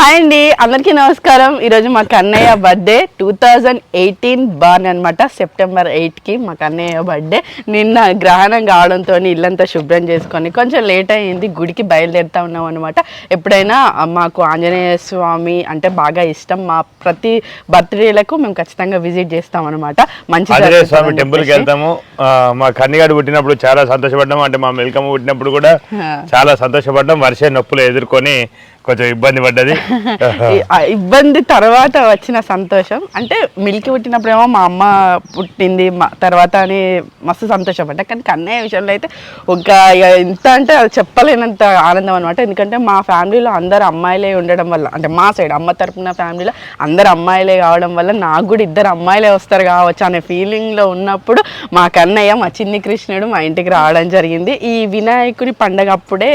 Hi అండి అందరికీ నమస్కారం. ఈరోజు మా Kannaiah birthday two thousand eighteen born అనమాట సెప్టెంబర్ ఎయిట్కి మా కన్నయ్య బర్త్డే నిన్న గ్రహణం కావడంతో ఇల్లంతా శుభ్రం చేసుకొని కొంచెం లేట్ అయ్యింది గుడికి బయలుదేరుతా ఉన్నాం అనమాట ఎప్పుడైనా మాకు ఆంజనేయ స్వామి అంటే బాగా ఇష్టం. మా ప్రతి బర్త్డేలకు మేము ఖచ్చితంగా విజిట్ చేస్తాం అనమాట మంచి ఆంజనేయ స్వామి జరుగుతుందని టెంపుల్కి చెప్పేసి. వెళ్తాము. మా కన్నిగాడు పుట్టినప్పుడు చాలా సంతోషపడ్డాము. అంటే మా మెల్కమ్మ పుట్టినప్పుడు కూడా. చాలా సంతోషపడ్డాం. వర్ష నొప్పులు ఎదుర్కొని కొంచెం ఇబ్బంది పడ్డది. ఇబ్బంది తర్వాత వచ్చిన సంతోషం. అంటే మిల్కి పుట్టినప్పుడేమో మా అమ్మ పుట్టింది మా తర్వాత అని మస్తు సంతోషపడ్డా కానీ కన్నయ్య విషయంలో అయితే ఒక ఇక ఎంత అంటే అది చెప్పలేనంత ఆనందం అనమాట ఎందుకంటే మా ఫ్యామిలీలో అందరు అమ్మాయిలే ఉండడం వల్ల అంటే మా సైడ్ అమ్మ తరపున ఫ్యామిలీలో అందరు అమ్మాయిలే కావడం వల్ల నాకు కూడా ఇద్దరు అమ్మాయిలే వస్తారు కావచ్చు అనే ఫీలింగ్లో ఉన్నప్పుడు మా కన్నయ్య మా చిన్ని కృష్ణుడు మా ఇంటికి రావడం జరిగింది. ఈ వినాయకుడి పండగ అప్పుడే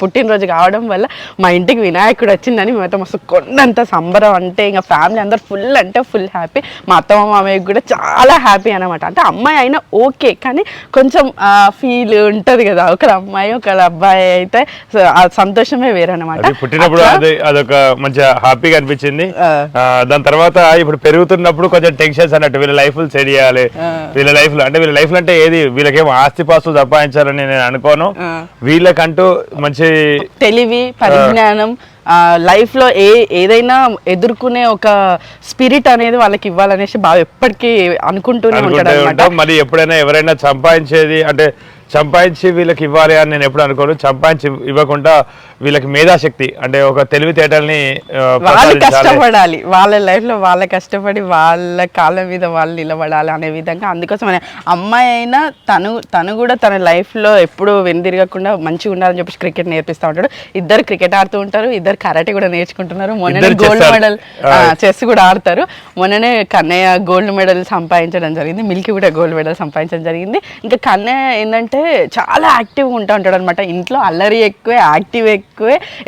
పుట్టినరోజు కావడం వల్ల మా ఇంటికి వినాయకుడు వచ్చిందని మేమైతే మస్తు కొండంత సంబరం అంటే ఇంకా ఫ్యామిలీ అందరు ఫుల్ అంటే ఫుల్ హ్యాపీ. మా అత్తమ్మ మామయ్యకి కూడా చాలా హ్యాపీ అనమాట అంటే అమ్మాయి అయినా ఓకే కానీ కొంచెం ఫీల్ ఉంటుంది కదా. ఒకళ్ళ అమ్మాయి ఒకళ్ళ అబ్బాయి అయితే సంతోషమే వేరనమాట పుట్టినప్పుడు అది అదొక మంచిగా హ్యాపీగా అనిపించింది. దాని తర్వాత ఇప్పుడు పెరుగుతున్నప్పుడు కొంచెం టెన్షన్స్ అన్నట్టు వీళ్ళ లైఫ్ సెట్ చేయాలి. వీళ్ళ లైఫ్లో అంటే వీళ్ళ లైఫ్ అంటే ఏది? వీళ్ళకేమో ఆస్తి పాస్తులు సంపాదించాలని నేను అనుకోను. వీళ్ళకంటూ మంచి తెలివి పరిజ్ఞానం ఆ, life లో ఏ ఏదైనా ఎదుర్కొనే ఒక స్పిరిట్ అనేది వాళ్ళకి ఇవ్వాలనేసి బాగా ఎప్పటికీ అనుకుంటూనే ఉంటాడు మరి ఎప్పుడైనా ఎవరైనా సంపాదించేది అంటే సంపాదించి వీళ్ళకి ఇవ్వాలి అని నేను ఎప్పుడు అనుకోను. సంపాదించి ఇవ్వకుండా వీళ్ళకి మేధాశక్తి అంటే ఒక తెలివితేటల్ని వాళ్ళు. కష్టపడాలి. వాళ్ళ లైఫ్లో వాళ్ళ కష్టపడి వాళ్ళ కాళ్ళ మీద వాళ్ళు నిలబడాలి అనే విధంగా. అందుకోసం అమ్మాయి అయినా తను తను కూడా తన లైఫ్లో ఎప్పుడు వెనుదిరగకుండా మంచిగా ఉండాలని చెప్పేసి క్రికెట్ నేర్పిస్తూ ఉంటాడు. ఇద్దరు క్రికెట్ ఆడుతూ ఉంటారు. ఇద్దరు కరాటే కూడా నేర్చుకుంటున్నారు. మొన్ననే గోల్డ్ మెడల్. చెస్ కూడా ఆడతారు. మొన్ననే కన్నయ్య గోల్డ్ మెడల్ సంపాదించడం జరిగింది. మిల్కీ కూడా గోల్డ్ మెడల్ సంపాదించడం జరిగింది. ఇంకా కన్నయ్య ఏంటంటే చాలా యాక్టివ్గా ఉంటా ఉంటాడు అనమాట ఇంట్లో అల్లరి ఎక్కువే యాక్టివ్ ఎక్కువే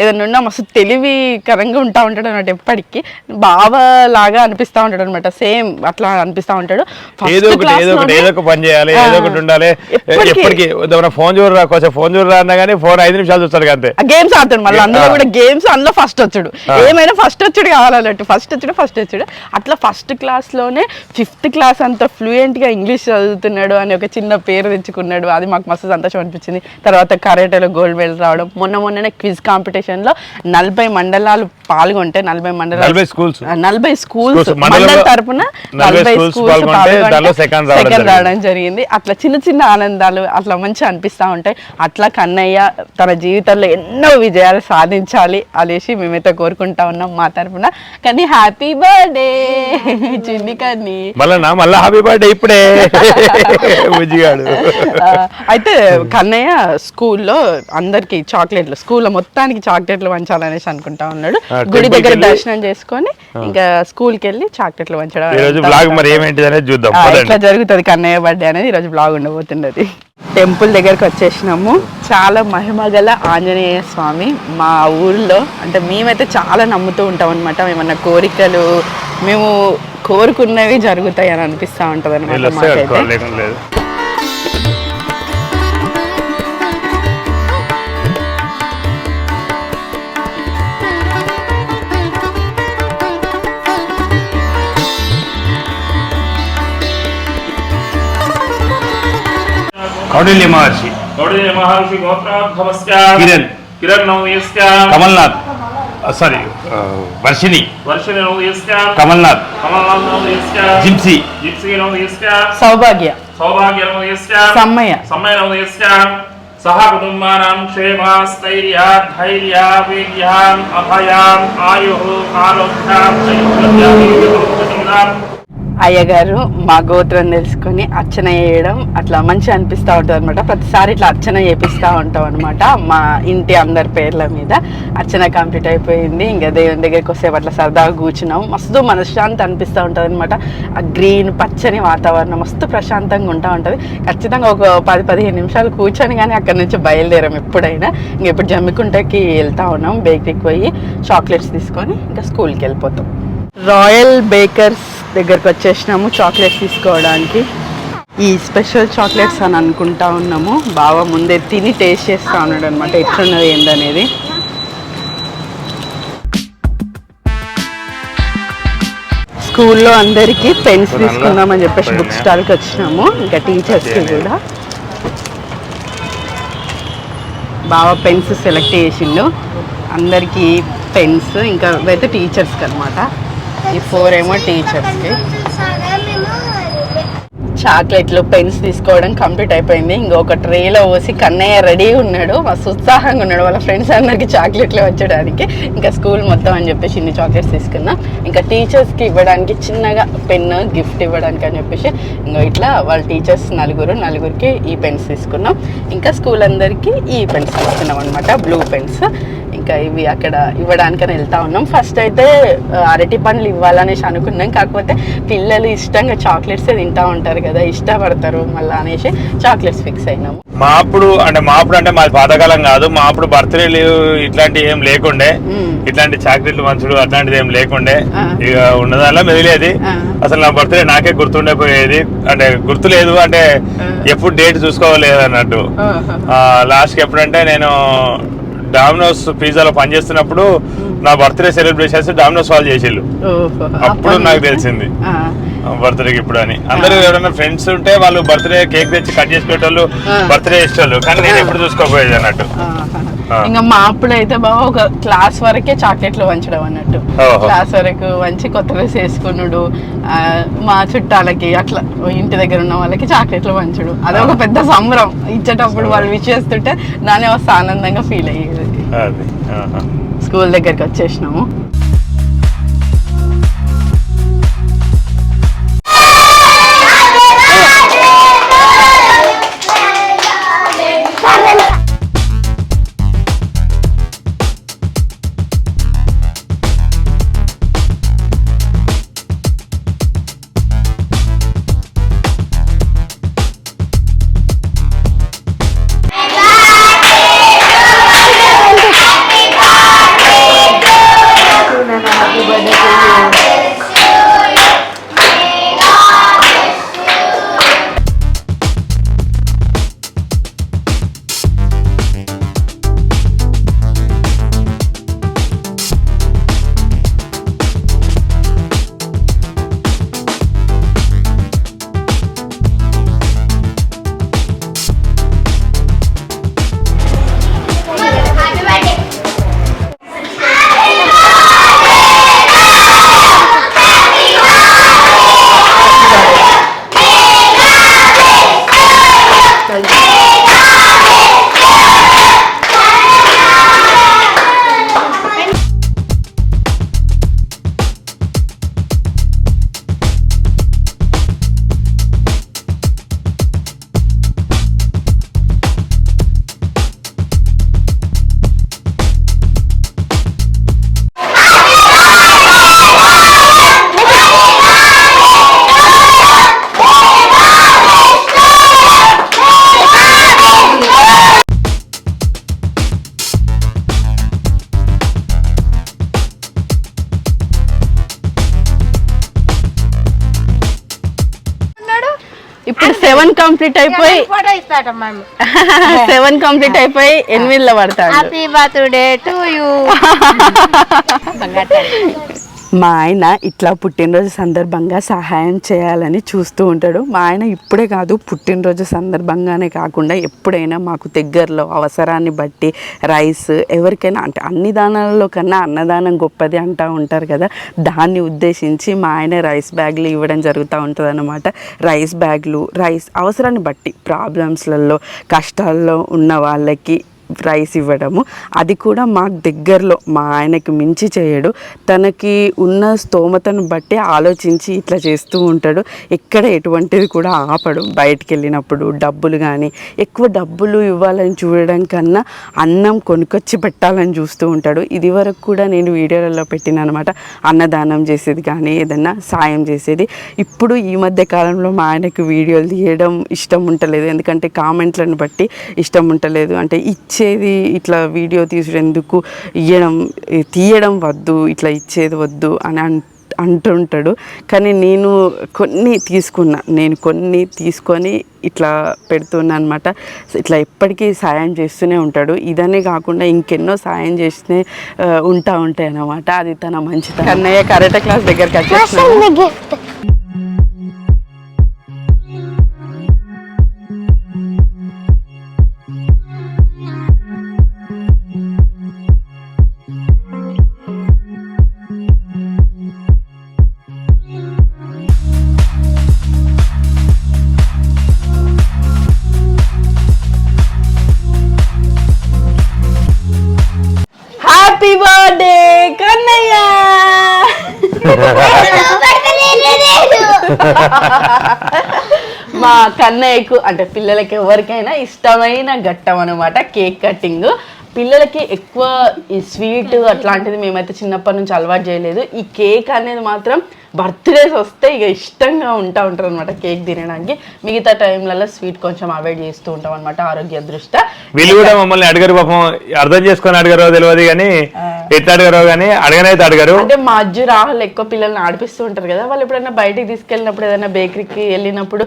ఏదైనా ఉన్నా మస్తు తెలివికరంగా ఉంటా ఉంటాడు అనమాట ఎప్పటికీ. బావ లాగా అనిపిస్తూ ఉంటాడు అనమాట సేమ్ అట్లా అనిపిస్తూ ఉంటాడు. ఏదో ఒకటి ఏదో ఒకటి ఏదో ఒక పని చేయాలి. ఏదో ఒకటి ఉండాలి. ఎప్పటికీ. ఫోన్ చూడరా కొంచెం ఫోన్ చూడరా అన్నా కానీ ఫోన్ ఐదు నిమిషాలు చూస్తాడు అంతే. గేమ్స్ ఆడతాడు మళ్ళీ. అందులో. కూడా గేమ్స్ అందులో ఫస్ట్ వచ్చాడు. ఏమైనా ఫస్ట్ వచ్చాడు కావాలన్నట్టు ఫస్ట్ వచ్చాడు ఫస్ట్ వచ్చాడు. అట్లా ఫస్ట్ క్లాస్లోనే ఫిఫ్త్ క్లాస్ అంత ఫ్లూయెంట్గా ఇంగ్లీష్ చదువుతున్నాడు అని ఒక చిన్న పేరు తెచ్చుకున్నాడు. అది మాకు మస్తు సంతోషం అనిపించింది. తర్వాత కరాటేలో గోల్డ్ మెడల్ రావడం. మొన్న మొన్ననే క్విజ్ కాంపిటీషన్లో నలభై మండలాలు పాల్గొంటే నలభై మండలాలు నలభై. ఆ, నలభై స్కూల్స్. మండల తరపున నలభై పాల్గొంటే దానిలో second రావడం జరిగింది. అట్లా చిన్న చిన్న ఆనందాలు అట్లా మంచిగా అనిపిస్తూ ఉంటాయి అట్లా కన్నయ్య తన జీవితంలో ఎన్నో విజయాలు సాధించాలి అనేసి మేమైతే కోరుకుంటా ఉన్నాం మా తరపున కానీ హ్యాపీ బర్త్డే చిన్ని కన్ని మళ్ళా మళ్ళా హ్యాపీ బర్త్డే ఇప్పుడే అయితే కన్నయ్య స్కూల్లో అందరికి చాక్లెట్లు స్కూల్లో మొత్తానికి చాక్లెట్లు పంచాలనేసి అనుకుంటా ఉన్నాడు గుడి దగ్గర దర్శనం చేసుకొని ఇంకా స్కూల్కి వెళ్ళి చాక్లెట్లు పంచడం ఈ రోజు బ్లాగ్ మరి ఏమేంటిది అనేది చూద్దాం. ఎట్లా జరుగుతుంది కన్నయ్య బర్త్డే అనేది ఈరోజు బ్లాగ్ ఉండబోతున్నది. టెంపుల్ దగ్గరకు వచ్చేసినాము. చాలా మహిమగల ఆంజనేయ స్వామి మా ఊళ్ళో అంటే మేమైతే చాలా నమ్ముతూ ఉంటాం అనమాట ఏమన్నా కోరికలు మేము కోరుకున్నవి జరుగుతాయి అని అనిపిస్తూ ఉంటుంది అనమాట కౌడిల్య మహర్షి. గౌడీయ మహర్షి గోత్రోద్భవస్య కిరణ్. కిరణ్ నౌయస్య కమల్నాథ్ సారీ వర్షిణి వర్షిణి. నౌయస్య కమల్నాథ్. కమలనాథ్ నౌయస్య జిప్సీ. జిప్సీ నౌయస్య సౌభాగ్య. సౌభాగ్య నౌయస్య సమ్మయ్య. సమ్మయ నౌయస్య సహ కుటుంబానాం క్షేమ స్థైర్య ధైర్య వీర్యాం అభయాం ఆయు ఆరోగ్యాం అయ్యగారు మా గోత్రం తెలుసుకొని అర్చన చేయడం అట్లా మంచిగా అనిపిస్తూ ఉంటుంది అనమాట ప్రతిసారి ఇట్లా అర్చన చేపిస్తూ ఉంటాం అనమాట మా ఇంటి అందరి పేర్ల మీద అర్చన కంప్లీట్ అయిపోయింది. ఇంకా దేవుని దగ్గరికి వస్తే అట్లా సరదాగా కూర్చున్నాం. మస్తు మనశ్శాంతి అనిపిస్తూ ఉంటుంది అనమాట ఆ గ్రీన్ పచ్చని వాతావరణం మస్తు ప్రశాంతంగా ఉంటా ఉంటుంది. ఖచ్చితంగా ఒక పది పదిహేను నిమిషాలు కూర్చొని కానీ అక్కడ నుంచి బయలుదేరాం ఎప్పుడైనా. ఇంక ఇప్పుడు జమ్మికుంటకి వెళ్తా ఉన్నాం బేకరీకి పోయి చాక్లెట్స్ తీసుకొని ఇంకా స్కూల్కి వెళ్ళిపోతాం. రాయల్ బేకర్స్ దగ్గరకు వచ్చేసినాము చాక్లెట్స్ తీసుకోవడానికి. ఈ స్పెషల్ చాక్లెట్స్ అని అనుకుంటా ఉన్నాము. బాగా ముందే తిని టేస్ట్ చేస్తూ ఉన్నాడు అనమాట ఎట్లున్నది ఏందనేది. స్కూల్లో అందరికీ పెన్స్ తీసుకుందామని చెప్పేసి బుక్ స్టాల్కి వచ్చినాము. ఇంకా టీచర్స్కి కూడా. బాగా పెన్స్ సెలెక్ట్ చేసిండు. అందరికీ పెన్స్ ఇంకా అయితే టీచర్స్కి అనమాట ఈ ఫోర్ ఏమో టీచర్స్కి చాక్లెట్లు పెన్స్ తీసుకోవడం కంప్లీట్ అయిపోయింది. ఇంకొక ట్రేలో పోసి కన్నయ్య రెడీ ఉన్నాడు. మస్తు ఉత్సాహంగా ఉన్నాడు. వాళ్ళ ఫ్రెండ్స్ అందరికి చాక్లెట్లు వచ్చడానికి ఇంకా స్కూల్ మొత్తం అని చెప్పేసి ఇన్ని చాక్లెట్స్ తీసుకున్నాం ఇంకా టీచర్స్కి ఇవ్వడానికి చిన్నగా పెన్ గిఫ్ట్ ఇవ్వడానికి అని చెప్పేసి ఇంకో ఇట్లా వాళ్ళ టీచర్స్ నలుగురు నలుగురికి ఈ పెన్స్ తీసుకున్నాం. ఇంకా స్కూల్ అందరికీ ఈ పెన్స్ తీసుకున్నాం అనమాట బ్లూ పెన్స్. ఇంకా ఇవి అక్కడ ఇవ్వడానికని వెళ్తా ఉన్నాం. ఫస్ట్ అయితే అరటి పండ్లు ఇవ్వాలనేసి అనుకున్నాం. కాకపోతే పిల్లలు ఇష్టంగా చాక్లెట్స్ తింటా ఉంటారు కదా ఇష్టపడతారు మళ్ళీ అనేసి చాక్లెట్స్ ఫిక్స్ అయినాము. మా అప్పుడు అంటే మా అప్పుడు అంటే మాది పాతకాలం కాదు. మా అప్పుడు బర్త్డేలు ఇట్లాంటి ఏం లేకుండే. ఇట్లాంటి చాక్లెట్లు మంచుడు అట్లాంటిది ఏం లేకుండే. ఇక ఉన్నదల్లా మెదిలేది. అసలు నా బర్త్డే నాకే గుర్తుండకపోయేది అంటే గుర్తులేదు అంటే ఎప్పుడు డేట్ చూసుకోలేదు అన్నట్టు లాస్ట్కి ఎప్పుడంటే నేను డామినోస్ పిజ్జాలో పనిచేస్తున్నప్పుడు నా బర్త్డే సెలబ్రేషన్స్ డామినోస్ వాళ్ళు చేసిళ్ళు. అప్పుడు నాకు. తెలిసింది. బర్త్డేకి ఇప్పుడు అని అందరూ ఎవరైనా ఫ్రెండ్స్ ఉంటే వాళ్ళు బర్త్డే కేక్ తెచ్చి కట్ చేసి పెట్టేవాళ్ళు. బర్త్డే చేసేవాళ్ళు కానీ నేను ఎప్పుడు చూసుకోపోయేది అన్నట్టు. ఇంకా మా అప్పుడు అయితే బాగా ఒక క్లాస్ వరకే చాక్లెట్లు వంచడం అన్నట్టు. క్లాస్ వరకు వంచి కొత్త డ్రెస్ వేసుకున్నాడు. మా చుట్టాలకి అట్లా ఇంటి దగ్గర ఉన్న వాళ్ళకి చాక్లెట్లు వంచుడు. అదొక పెద్ద సంబరం. ఇచ్చేటప్పుడు వాళ్ళు విష్ చేస్తుంటే వస్తే ఆనందంగా ఫీల్ అయ్యేది. స్కూల్ దగ్గరికి వచ్చేసినాము. సెవెన్ కంప్లీట్ అయిపోయి ఫోటో సెవెన్ కంప్లీట్ అయిపోయి ఎనిమిదిలో పడతాడు. హ్యాపీ బర్త్డే టు యూ మా ఆయన ఇట్లా పుట్టినరోజు సందర్భంగా సహాయం చేయాలని చూస్తూ ఉంటాడు. మా ఆయన ఇప్పుడే కాదు పుట్టినరోజు సందర్భంగానే కాకుండా ఎప్పుడైనా మాకు దగ్గరలో అవసరాన్ని బట్టి రైస్ ఎవరికైనా అంటే అన్ని దానాలలో కన్నా అన్నదానం గొప్పది అంటూ ఉంటారు కదా. దాన్ని ఉద్దేశించి మా ఆయన రైస్ బ్యాగ్లు ఇవ్వడం జరుగుతూ ఉంటుంది అనమాట రైస్ బ్యాగ్లు రైస్ అవసరాన్ని బట్టి ప్రాబ్లమ్స్లలో కష్టాల్లో ఉన్న వాళ్ళకి రైస్ ఇవ్వడము. అది కూడా మాకు దగ్గరలో మా ఆయనకి మించి చేయడు. తనకి ఉన్న స్తోమతను బట్టి ఆలోచించి ఇట్లా చేస్తూ ఉంటాడు. ఎక్కడ ఎటువంటిది కూడా ఆపడు. బయటికి వెళ్ళినప్పుడు డబ్బులు కానీ ఎక్కువ డబ్బులు ఇవ్వాలని చూడడం కన్నా అన్నం కొనుకొచ్చి పెట్టాలని చూస్తూ ఉంటాడు. ఇది వరకు కూడా నేను వీడియోలలో పెట్టిన అనమాట. అన్నదానం చేసేది కానీ ఏదన్నా సాయం చేసేది. ఇప్పుడు ఈ మధ్య కాలంలో మా ఆయనకు వీడియోలు తీయడం ఇష్టం ఉండలేదు ఎందుకంటే కామెంట్లను బట్టి ఇష్టం ఉండలేదు అంటే ఇచ్చేది ఇట్లా వీడియో తీసుడెందుకు ఇయ్యడం తీయడం వద్దు ఇట్లా ఇచ్చేది వద్దు అని అన్ అంటుంటాడు. కానీ నేను కొన్ని తీసుకున్నా నేను కొన్ని తీసుకొని ఇట్లా పెడుతున్నా అనమాట ఇట్లా ఎప్పటికీ సాయం చేస్తూనే ఉంటాడు. ఇదనే కాకుండా ఇంకెన్నో సాయం చేస్తూనే ఉంటా ఉంటాయి అన్నమాట అది తన మంచితనం. కన్నయ్య కరాటే క్లాస్ దగ్గరికి వచ్చేసిన కన్నయ్య. మా కన్నయ్యకు అంటే పిల్లలకి ఎవరికైనా ఇష్టమైన ఘట్టం అనమాట కేక్ కటింగ్ పిల్లలకి ఎక్కువ ఈ స్వీట్ అట్లాంటిది మేమైతే చిన్నప్పటి నుంచి అలవాటు చేయలేదు. ఈ కేక్ అనేది మాత్రం బర్త్డేస్ వస్తే ఇక ఇష్టంగా ఉంటా ఉంటారు అనమాట కేక్ తినడానికి. మిగతా టైంలలో స్వీట్ కొంచెం అవాయిడ్ చేస్తూ ఉంటాం అనమాట ఆరోగ్య దృష్ట్యా వీళ్ళు కూడా మమ్మల్ని అడగరు పాపం అర్థం చేసుకొని అడగరో తెలియదు కానీ ఎట్లా అడగరో కానీ అడగనైతే అడగరు. అంటే మా అజ్జు రాహుల్ ఎక్కువ పిల్లల్ని ఆడిపిస్తూ ఉంటారు కదా వాళ్ళు ఎప్పుడైనా బయటికి తీసుకెళ్ళినప్పుడు ఏదైనా బేకరీకి వెళ్ళినప్పుడు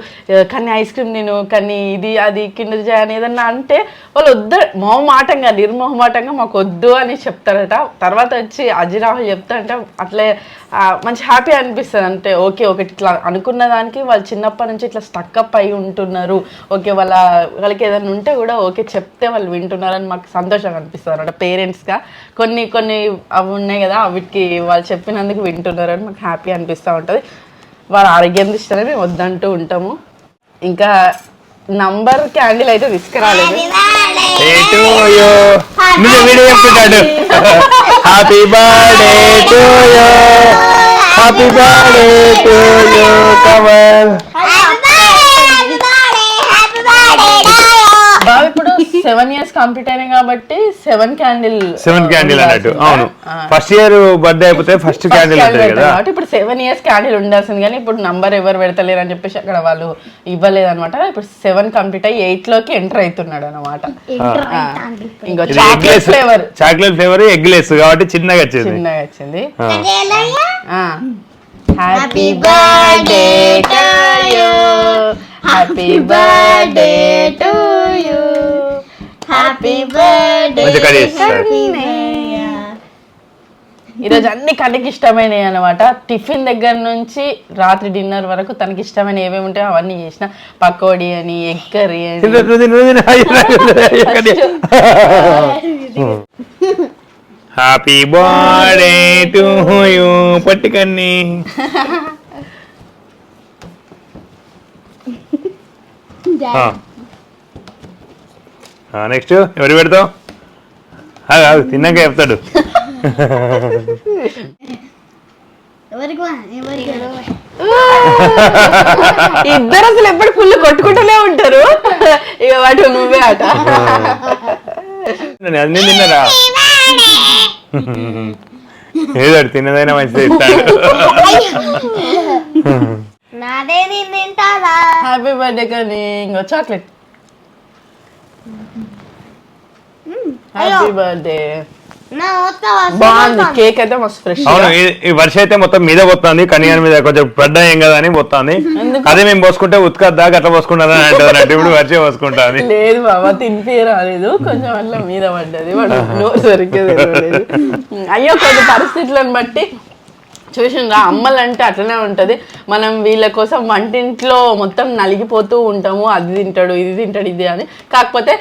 కానీ ఐస్ క్రీమ్ నేను కానీ ఇది అది కింద అని ఏదన్నా అంటే వాళ్ళు వద్దు మొహమాటంగా నిర్మోహమాటంగా మాకు వద్దు అని చెప్తారట. తర్వాత వచ్చి అజ్జు రాహుల్ చెప్తారంటే అట్లే మంచి హ్యాపీ అనిపిస్తుంది అంటే ఓకే ఒకటి ఇట్లా అనుకున్న దానికి వాళ్ళు చిన్నప్పటి నుంచి ఇట్లా స్టక్అప్ అయి ఉంటున్నారు. ఓకే వాళ్ళ వాళ్ళకి ఏదైనా ఉంటే కూడా ఓకే చెప్తే వాళ్ళు వింటున్నారని మాకు సంతోషంగా అనిపిస్తుంది అనమాట పేరెంట్స్గా కొన్ని కొన్ని అవి ఉన్నాయి కదా వీటికి వాళ్ళు చెప్పినందుకు వింటున్నారని మాకు హ్యాపీ అనిపిస్తూ ఉంటుంది. వాళ్ళ ఆరోగ్యం దృష్టిలో మేము వద్దంటూ ఉంటాము. ఇంకా నంబర్ క్యాండిల్ అయితే తీసుకురాలేదు. Happy birthday to you happy birthday to you Kamal బాబు ఇప్పుడు సెవెన్ ఇయర్స్ కంప్లీట్ అయినాయి కాబట్టి సెవెన్ క్యాండిల్ సెవెన్ క్యాండిల్ అన్నట్టు. అవును. ఫస్ట్ ఇయర్ బర్త్డే అయిపోతే ఫస్ట్ క్యాండిల్ ఉంటుంది కదా. కాబట్టి ఇప్పుడు సెవెన్ ఇయర్స్ క్యాండిల్ ఉండాల్సింది కానీ ఇప్పుడు నంబర్ ఎవరు పెడతలేరు అని చెప్పేసి అక్కడ వాళ్ళు ఇవ్వలేదు అనమాట ఇప్పుడు సెవెన్ కంప్లీట్ అయ్యి ఎయిట్లోకి ఎంటర్ అవుతున్నాడు అనమాట ఇంకో chocolate flavour chocolate flavour eggless కాబట్టి చిన్నగా వచ్చింది. చిన్నగా వచ్చింది. Happy birthday to you happy birthday to you ఈరోజు అన్ని కన్నకి ఇష్టమైనవి అనమాట టిఫిన్ దగ్గర నుంచి రాత్రి డిన్నర్ వరకు తనకి ఇష్టమైన ఏమేమి ఉంటాయో అవన్నీ చేసిన. పకోడీ అని ఎగ్ కర్రీ అని. హ్యాపీ బర్త్డే టు యూ పట్టుకన్ని. నెక్స్ట్ ఎవరు పెడతావు? ఆగు, తిన్నాక చెప్తాడు. ఇద్దరు అసలు ఎప్పుడు ఫుల్ కొట్టుకుంటూనే ఉంటారు. ఇక వాటి నువ్వే అట అన్ని తిన్నారా? ఏదో తిన్నదైనా మంచిది ఇస్తాడు. నాదే నేను తింటానా? హ్యాపీ బర్త్డే కానీ ఇంకో చాక్లెట్. హ్యాపీ బర్త్డే నా మొత్తం బాగుంది. కేక్ అయితే మస్తు ఫ్రెష్ అవును ఈ- ఈ వర్ష అయితే మొత్తం మీద పోతుంది కనియాన్ మీద కొంచెం పడ్డా ఏం కదా అని పోతుంది. అదే మేము పోసుకుంటే ఉత్కద్దా అట్లా పోసుకుంటారా అన్నట్టు ఇప్పుడు వర్షం పోసుకుంటాను లేదు బాబా తినిపి రాలేదు. కొంచెం అట్లా మీద పడ్డది. వాడు సరిగ్గా. అయ్యో కొన్ని పరిస్థితులను బట్టి సిచ్యువేషన్ రా అమ్మలంటే అట్లనే ఉంటుంది. మనం వీళ్ళ కోసం వంటింట్లో మొత్తం నలిగిపోతూ ఉంటాము. అది తింటాడు ఇది తింటాడు ఇది అని. కాకపోతే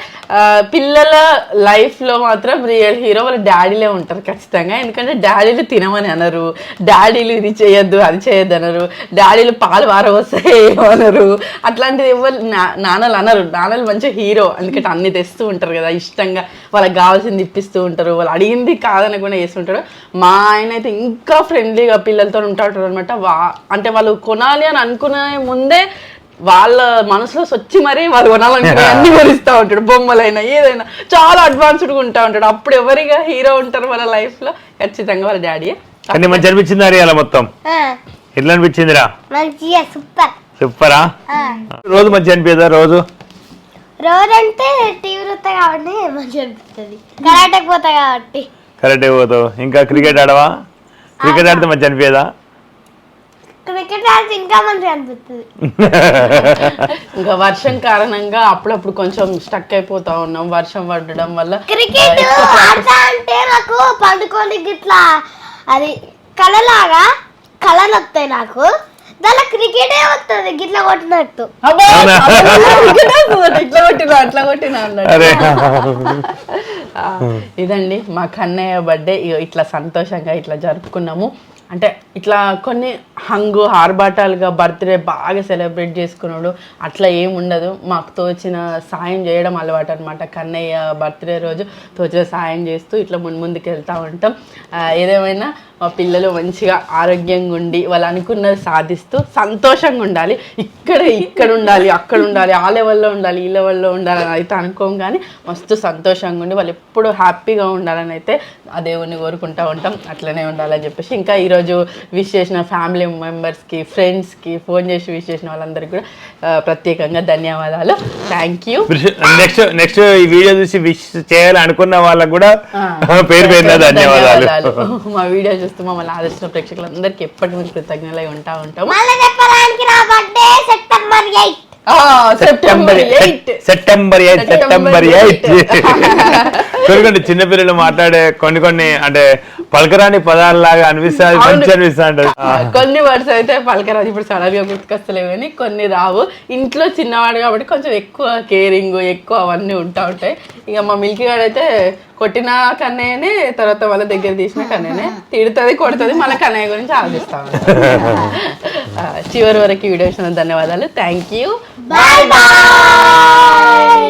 పిల్లల లైఫ్లో మాత్రం రియల్ హీరో వాళ్ళ డాడీలే ఉంటారు ఖచ్చితంగా. ఎందుకంటే డాడీలు తినమని అనరు. డాడీలు ఇది చేయొద్దు అది చేయొద్దు అనరు. డాడీలు పాలు వారవస్తాయి అనరు. అట్లాంటిది ఎవరు నా- నాన్నలు అనరు. నాన్నలు మంచి హీరో. ఎందుకంటే అన్ని తెస్తూ ఉంటారు కదా ఇష్టంగా వాళ్ళకి కావాల్సింది ఇప్పిస్తూ ఉంటారు. వాళ్ళు అడిగింది కాదనకుండా చేస్తుంటారు మా ఆయన అయితే ఇంకా ఫ్రెండ్లీగా పిల్లలతో ఉంటాడు అనమాట వా అంటే వాళ్ళు కొనాలి అని అనుకునే ముందే వాళ్ళ మనసులో వచ్చి మరీ వాళ్ళు కొనాలనుకునే అన్ని కొనిస్తూ ఉంటాడు. బొమ్మలైనా ఏదైనా. చాలా అడ్వాన్స్డ్గా ఉంటా ఉంటాడు. అప్పుడు ఎవరిగా హీరో ఉంటారు వాళ్ళ life లో? ఖచ్చితంగా వాళ్ళ డాడీ కానీ మంచి అనిపించింది అరే అలా మొత్తం? ఎట్లా అనిపించిందిరా మంచిగా సూపర్ సూపరా రోజు మంచి అనిపించదా రోజు? రోజంటే టీవీ చూస్తా కాబట్టి మంచిగా అనిపిస్తుంది. కరాటకు పోతా కాబట్టి. కరెక్ట్ పోతావు. ఇంకా క్రికెట్ ఆడవా? క్రికెట్ ఆడితే మంచి అనిపించదా క్రికెట్ ఆడితే ఇంకా మంచిగా అనిపిస్తుంది ఇంకా వర్షం కారణంగా అప్పుడప్పుడు కొంచెం స్టక్ అయిపోతా ఉన్నాం వర్షం పడడం వల్ల. క్రికెట్ ఆడతా అంటే నాకు పండుకొని గిట్లా అది కలలాగా కలలు వస్తాయి నాకు. దానిలో క్రికెటే వస్తుంది గిట్లా కొట్టినట్టు. అబ్బా, ఇట్లా కొట్టినా అట్లా కొట్టినా ఆ, ఇదండి మా కన్నయ్య బర్త్డే ఇట్లా సంతోషంగా ఇట్లా జరుపుకున్నాము. అంటే ఇట్లా కొన్ని హంగు ఆర్భాటాలుగా బర్త్డే బాగా సెలబ్రేట్ చేసుకున్నాడు. అట్లా ఏం ఉండదు. మాకు తోచిన సాయం చేయడం అలవాటు అనమాట కన్నయ్య బర్త్డే రోజు తోచిన సాయం చేస్తూ ఇట్లా ముందు ముందుకు వెళ్తూ ఉంటాం ఏదేమైనా మా పిల్లలు మంచిగా ఆరోగ్యంగా ఉండి వాళ్ళు అనుకున్నది సాధిస్తూ సంతోషంగా ఉండాలి. ఇక్కడ ఇక్కడ ఉండాలి అక్కడ ఉండాలి ఆ లెవెల్లో ఉండాలి ఈ లెవెల్లో ఉండాలి అని అయితే అనుకోం కానీ మస్తు సంతోషంగా ఉండి వాళ్ళు ఎప్పుడు హ్యాపీగా ఉండాలని అయితే ఆ దేవుణ్ణి కోరుకుంటూ ఉంటాం. అట్లనే ఉండాలని చెప్పేసి ఇంకా ఈరోజు విష్ చేసిన ఫ్యామిలీ మెంబర్స్కి ఫ్రెండ్స్కి ఫోన్ చేసి విష్ చేసిన వాళ్ళందరికీ కూడా ప్రత్యేకంగా ధన్యవాదాలు. థ్యాంక్ యూ నెక్స్ట్ నెక్స్ట్ ఈ వీడియో చూసి విష్ చేయాలి అనుకున్న వాళ్ళకు కూడా పేరు పేరున ధన్యవాదాలు. మా వీడియో చూస్తూ మమ్మల్ని ఆదర్శించిన ప్రేక్షకులందరికీ ఎప్పటికీ కృతజ్ఞతలై ఉంటా ఉంటాము మళ్ళీ చెప్పడానికి నా birthday September eight September eight September eight September eight September చూడండి చిన్నపిల్లలు మాట్లాడే కొన్ని కొన్ని అంటే పలకరాని పదాలలాగా అనిపిస్తుంది. మంచి అనిపిస్తుంది కొన్ని వర్డ్స్ అయితే పలకరాదు. ఇప్పుడు సడన్గా గుర్తుకొస్తలేవు కానీ కొన్ని రావు. ఇంట్లో చిన్నవాడు కాబట్టి కొంచెం ఎక్కువ కేరింగ్ ఎక్కువ అవన్నీ ఉంటా ఉంటాయి. ఇక మా మిల్కీ గాడు అయితే కొట్టిన కన్నయ్యనే తర్వాత వాళ్ళ దగ్గర తీసిన కన్నయ్యనే. తిడుతుంది కొడుతుంది మళ్ళీ కన్నయ్య గురించి ఆలోచిస్తా. చివరి వరకు వీడియో ఇచ్చిన ధన్యవాదాలు. Thank you bye bye